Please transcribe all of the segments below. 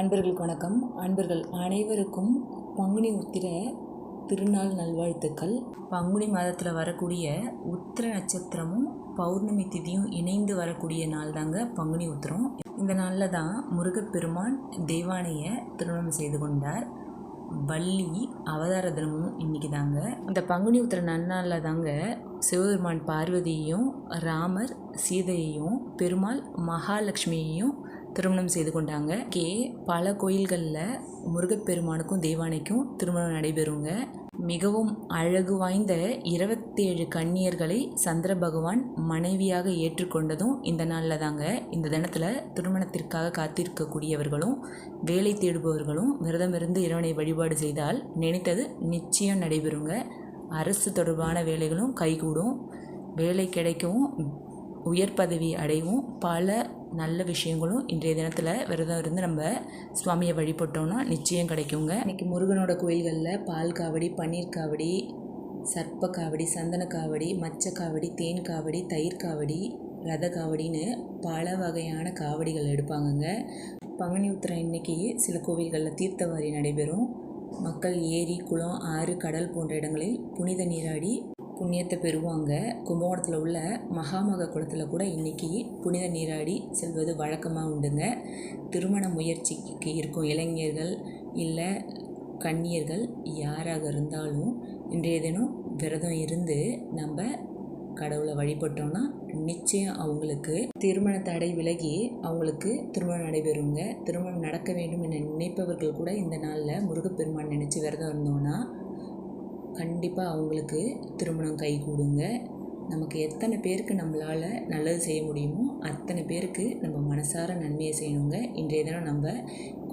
அன்பர்களுக்கு வணக்கம். அன்பர்கள் அனைவருக்கும் பங்குனி உத்திர திருநாள் நல்வாழ்த்துக்கள். பங்குனி மாதத்தில் வரக்கூடிய உத்திர நட்சத்திரமும் பௌர்ணமி திதியும் இணைந்து வரக்கூடிய நாள் தாங்க பங்குனி உத்திரம். இந்த நாளில் தான் முருகப்பெருமான் தெய்வானையை திருமணம் செய்து கொண்டார். வள்ளி அவதார தினமும் இன்னைக்கு தாங்க. இந்த பங்குனி உத்திர நன்னாளில் தாங்க சிவபெருமான் பார்வதியையும் ராமர் சீதையையும் பெருமாள் மகாலட்சுமியையும் திருமணம் செய்து கொண்டாங்க. கே பல கோயில்களில் முருகப்பெருமானுக்கும் தெய்வானைக்கும் திருமணம் நடைபெறுங்க. மிகவும் அழகு வாய்ந்த இருபத்தேழு கன்னியர்களை சந்திர பகவான் மனைவியாக ஏற்றுக்கொண்டதும் இந்த நாளில் தாங்க. இந்த தினத்தில் திருமணத்திற்காக காத்திருக்கக்கூடியவர்களும் வேலை தேடுபவர்களும் விரதமிருந்து இறைவனை வழிபாடு செய்தால் நினைத்தது நிச்சயம் நடைபெறுங்க. அரசு தொடர்பான வேலைகளும் கைகூடும். வேலை கிடைக்கவும் உயர் பதவி அடையவும் பல நல்ல விஷயங்களும் இன்றைய தினத்தில் விரதம் இருந்து நம்ம சுவாமியை வழிபட்டோம்னா நிச்சயம் கிடைக்குங்க. இன்றைக்கி முருகனோட கோயில்களில் பால் காவடி பன்னீர் காவடி சர்ப்ப காவடி சந்தன காவடி மச்ச காவடி தேன் காவடி தயிர் காவடி ரத காவடின்னு பல வகையான காவடிகள் எடுப்பாங்கங்க. பங்குனி உத்திரம் இன்னைக்கு சில கோவில்களில் தீர்த்தவாரி நடைபெறும். மக்கள் ஏரி குளம் ஆறு கடல் போன்ற இடங்களில் புனித நீராடி புண்ணியத்தை பெறுவாங்க. கும்பகோணத்தில் உள்ள மகாமக குளத்தில் கூட இன்றைக்கி புனித நீராடி செல்வது வழக்கமாக உண்டுங்க. திருமண முயற்சிக்கு இருக்கும் இளைஞர்கள் இல்லை கன்னியர்கள் யாராக இருந்தாலும் இன்றைய தினம் விரதம் இருந்து நம்ம கடவுளை வழிபட்டோன்னா நிச்சயம் அவங்களுக்கு திருமண தடை விலகி அவங்களுக்கு திருமணம் நடைபெறுங்க. திருமணம் நடக்க வேண்டும் என நினைப்பவர்கள் கூட இந்த நாளில் முருகப்பெருமான் நினச்சி விரதம் இருந்தோன்னா கண்டிப்பாக அவங்களுக்கு திருமணம் கை கூடுங்க. நமக்கு எத்தனை பேருக்கு நம்மளால் நல்லது செய்ய முடியுமோ அத்தனை பேருக்கு நம்ம மனசார நன்மையை செய்யணுங்க. இன்றைய தினம் நம்ம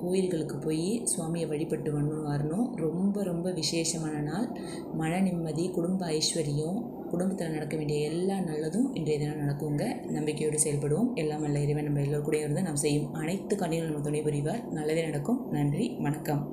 கோயில்களுக்கு போய் சுவாமியை வழிபட்டு வரணும் வரணும். ரொம்ப ரொம்ப விசேஷமான நாள். மன நிம்மதி குடும்ப ஐஸ்வர்யம் குடும்பத்தில் நடக்க வேண்டிய எல்லா நல்லதும் இன்றைய தினம் நடக்குங்க. நம்பிக்கையோடு செயல்படுவோம். எல்லாம் நல்ல இறைவன் நம்ம எல்லோருக்கூடையும் இருந்து நாம் செய்யும் அனைத்து கண்ணிகளும் நம்ம துணை புரிவார். நல்லதே நடக்கும். நன்றி. வணக்கம்.